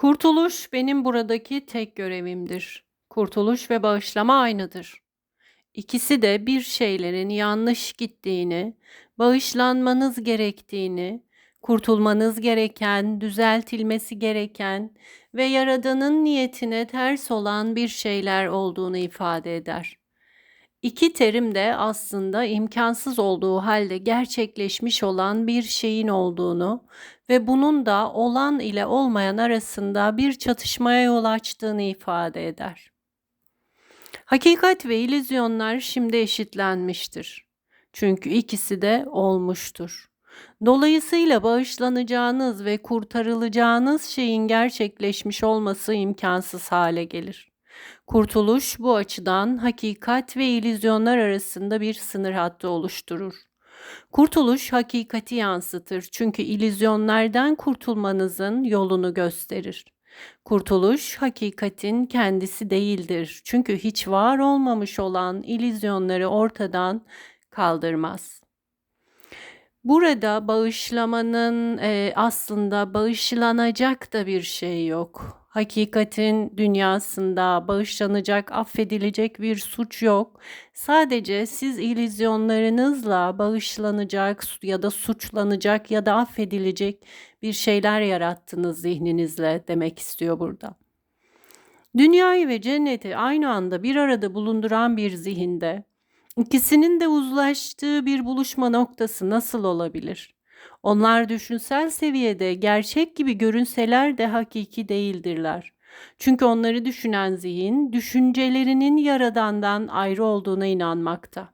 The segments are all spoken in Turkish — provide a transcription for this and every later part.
Kurtuluş benim buradaki tek görevimdir. Kurtuluş ve bağışlama aynıdır. İkisi de bir şeylerin yanlış gittiğini, bağışlanmanız gerektiğini, kurtulmanız gereken, düzeltilmesi gereken ve Yaradan'ın niyetine ters olan bir şeyler olduğunu ifade eder. İki terim de aslında imkansız olduğu halde gerçekleşmiş olan bir şeyin olduğunu ve bunun da olan ile olmayan arasında bir çatışmaya yol açtığını ifade eder. Hakikat ve illüzyonlar şimdi eşitlenmiştir. Çünkü ikisi de olmuştur. Dolayısıyla bağışlanacağınız ve kurtarılacağınız şeyin gerçekleşmiş olması imkansız hale gelir. Kurtuluş bu açıdan hakikat ve illüzyonlar arasında bir sınır hattı oluşturur. Kurtuluş hakikati yansıtır çünkü illüzyonlardan kurtulmanızın yolunu gösterir. Kurtuluş hakikatin kendisi değildir. Çünkü hiç var olmamış olan illüzyonları ortadan kaldırmaz. Burada bağışlamanın e, aslında bağışlanacak da bir şey yok. Hakikatin dünyasında bağışlanacak, affedilecek bir suç yok. Sadece siz illüzyonlarınızla bağışlanacak ya da suçlanacak ya da affedilecek bir şeyler yarattınız zihninizle demek istiyor burada. Dünyayı ve cenneti aynı anda bir arada bulunduran bir zihinde ikisinin de uzlaştığı bir buluşma noktası nasıl olabilir? Onlar düşünsel seviyede gerçek gibi görünseler de hakiki değildirler. Çünkü onları düşünen zihin, düşüncelerinin yaradandan ayrı olduğuna inanmakta.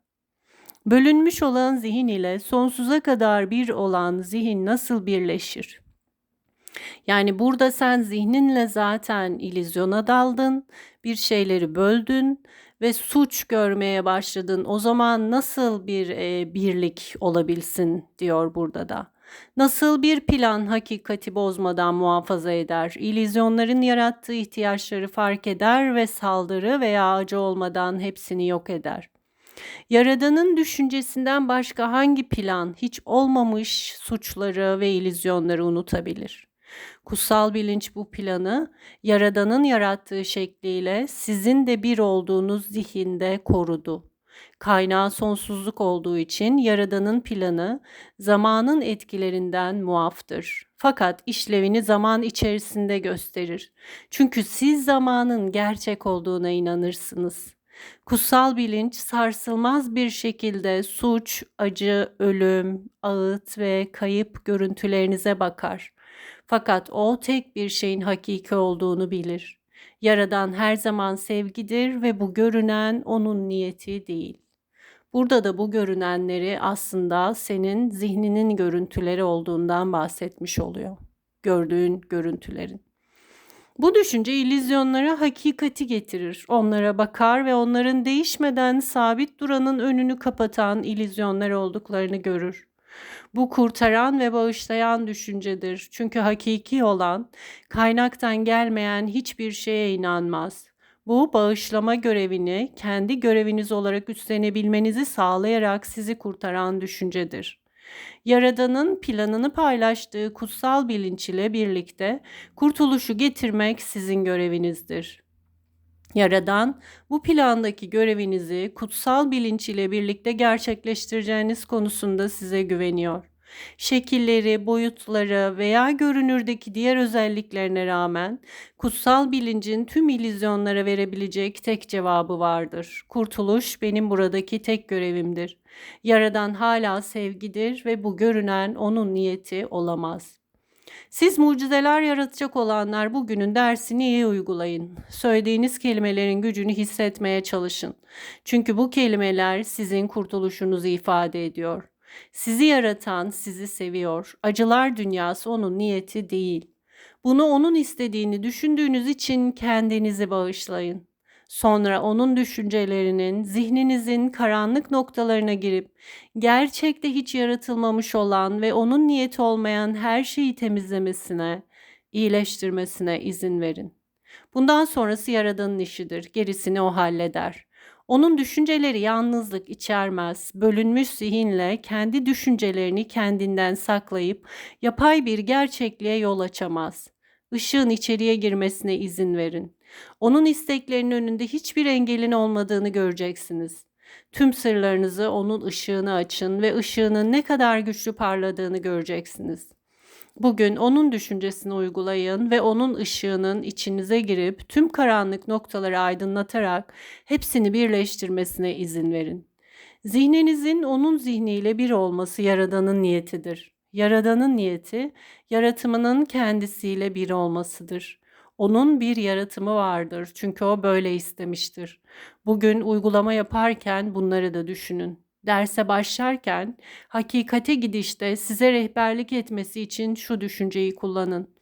Bölünmüş olan zihin ile sonsuza kadar bir olan zihin nasıl birleşir? Yani burada sen zihninle zaten ilizyona daldın, bir şeyleri böldün ve suç görmeye başladın. O zaman nasıl bir e, birlik olabilsin diyor burada da. Nasıl bir plan hakikati bozmadan muhafaza eder, ilizyonların yarattığı ihtiyaçları fark eder ve saldırı veya acı olmadan hepsini yok eder. Yaradanın düşüncesinden başka hangi plan hiç olmamış suçları ve ilizyonları unutabilir? Kutsal bilinç bu planı Yaradan'ın yarattığı şekliyle sizin de bir olduğunuz zihinde korudu. Kaynağı sonsuzluk olduğu için Yaradan'ın planı zamanın etkilerinden muaftır. Fakat işlevini zaman içerisinde gösterir. Çünkü siz zamanın gerçek olduğuna inanırsınız. Kutsal bilinç sarsılmaz bir şekilde suç, acı, ölüm, ağıt ve kayıp görüntülerinize bakar. Fakat o tek bir şeyin hakiki olduğunu bilir. Yaradan her zaman sevgidir ve bu görünen onun niyeti değil. Burada da bu görünenleri aslında senin zihninin görüntüleri olduğundan bahsetmiş oluyor. Gördüğün görüntülerin. Bu düşünce illüzyonlara hakikati getirir. Onlara bakar ve onların değişmeden sabit duranın önünü kapatan illüzyonlar olduklarını görür. Bu kurtaran ve bağışlayan düşüncedir. Çünkü hakiki olan, kaynaktan gelmeyen hiçbir şeye inanmaz. Bu bağışlama görevini kendi göreviniz olarak üstlenebilmenizi sağlayarak sizi kurtaran düşüncedir. Yaradan'ın planını paylaştığı kutsal bilinç ile birlikte kurtuluşu getirmek sizin görevinizdir. Yaradan bu plandaki görevinizi kutsal bilinç ile birlikte gerçekleştireceğiniz konusunda size güveniyor. Şekilleri, boyutları veya görünürdeki diğer özelliklerine rağmen kutsal bilincin tüm illüzyonlara verebilecek tek cevabı vardır. Kurtuluş benim buradaki tek görevimdir. Yaradan hala sevgidir ve bu görünen onun niyeti olamaz. Siz mucizeler yaratacak olanlar bugünün dersini iyi uygulayın. Söylediğiniz kelimelerin gücünü hissetmeye çalışın. Çünkü bu kelimeler sizin kurtuluşunuzu ifade ediyor. Sizi yaratan sizi seviyor. Acılar dünyası onun niyeti değil. Bunu onun istediğini düşündüğünüz için kendinizi bağışlayın. Sonra onun düşüncelerinin zihninizin karanlık noktalarına girip gerçekte hiç yaratılmamış olan ve onun niyeti olmayan her şeyi temizlemesine, iyileştirmesine izin verin. Bundan sonrası Yaradan'ın işidir. Gerisini o halleder. Onun düşünceleri yalnızlık içermez. Bölünmüş zihinle kendi düşüncelerini kendinden saklayıp yapay bir gerçekliğe yol açamaz. Işığın içeriye girmesine izin verin. Onun isteklerinin önünde hiçbir engelin olmadığını göreceksiniz. Tüm sırlarınızı onun ışığını açın ve ışığının ne kadar güçlü parladığını göreceksiniz. Bugün onun düşüncesini uygulayın ve onun ışığının içinize girip tüm karanlık noktaları aydınlatarak hepsini birleştirmesine izin verin. Zihninizin onun zihniyle bir olması Yaradan'ın niyetidir. Yaradan'ın niyeti, yaratımının kendisiyle bir olmasıdır. Onun bir yaratımı vardır çünkü o böyle istemiştir. Bugün uygulama yaparken bunları da düşünün. Derse başlarken hakikate gidişte size rehberlik etmesi için şu düşünceyi kullanın.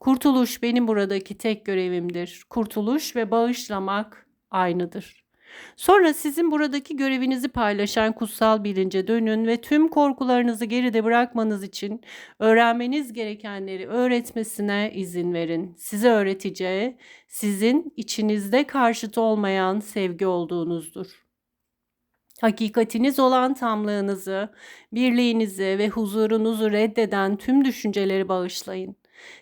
Kurtuluş benim buradaki tek görevimdir. Kurtuluş ve bağışlamak aynıdır. Sonra sizin buradaki görevinizi paylaşan kutsal bilince dönün ve tüm korkularınızı geride bırakmanız için öğrenmeniz gerekenleri öğretmesine izin verin. Size öğreteceği sizin içinizde karşıt olmayan sevgi olduğunuzdur. Hakikatiniz olan tamlığınızı, birliğinizi ve huzurunuzu reddeden tüm düşünceleri bağışlayın.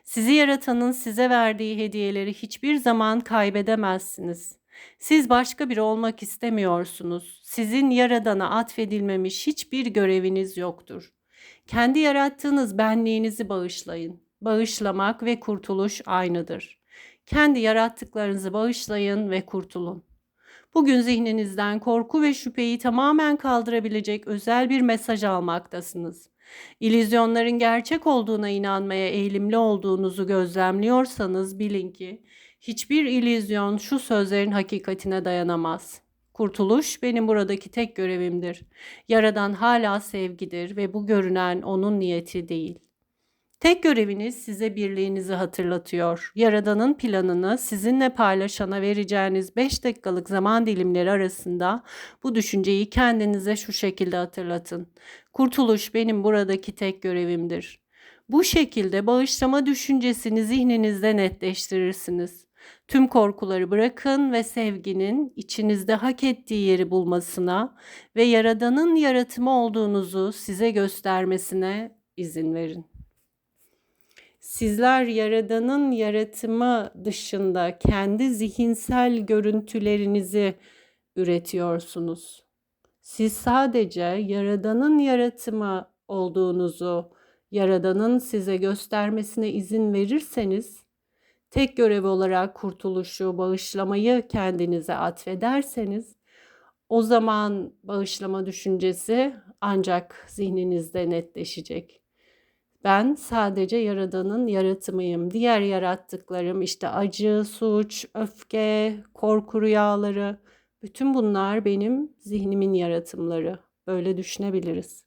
Sizi yaratanın size verdiği hediyeleri hiçbir zaman kaybedemezsiniz. Siz başka biri olmak istemiyorsunuz. Sizin yaradana atfedilmemiş hiçbir göreviniz yoktur. Kendi yarattığınız benliğinizi bağışlayın. Bağışlamak ve kurtuluş aynıdır. Kendi yarattıklarınızı bağışlayın ve kurtulun. Bugün zihninizden korku ve şüpheyi tamamen kaldırabilecek özel bir mesaj almaktasınız. İllüzyonların gerçek olduğuna inanmaya eğilimli olduğunuzu gözlemliyorsanız bilin ki hiçbir illüzyon şu sözlerin hakikatine dayanamaz. Kurtuluş benim buradaki tek görevimdir. Yaradan hala sevgidir ve bu görünen onun niyeti değil. Tek göreviniz size birliğinizi hatırlatıyor. Yaradan'ın planını sizinle paylaşana vereceğiniz 5 dakikalık zaman dilimleri arasında bu düşünceyi kendinize şu şekilde hatırlatın. Kurtuluş benim buradaki tek görevimdir. Bu şekilde bağışlama düşüncesini zihninizde netleştirirsiniz. Tüm korkuları bırakın ve sevginin içinizde hak ettiği yeri bulmasına ve Yaradan'ın yaratımı olduğunuzu size göstermesine izin verin. Sizler Yaradan'ın yaratımı dışında kendi zihinsel görüntülerinizi üretiyorsunuz. Siz sadece Yaradan'ın yaratımı olduğunuzu, Yaradan'ın size göstermesine izin verirseniz, tek görev olarak kurtuluşu, bağışlamayı kendinize atfederseniz, o zaman bağışlama düşüncesi ancak zihninizde netleşecek. Ben sadece Yaradan'ın yaratımıyım. Diğer yarattıklarım işte acı, suç, öfke, korku rüyaları bütün bunlar benim zihnimin yaratımları. Böyle düşünebiliriz.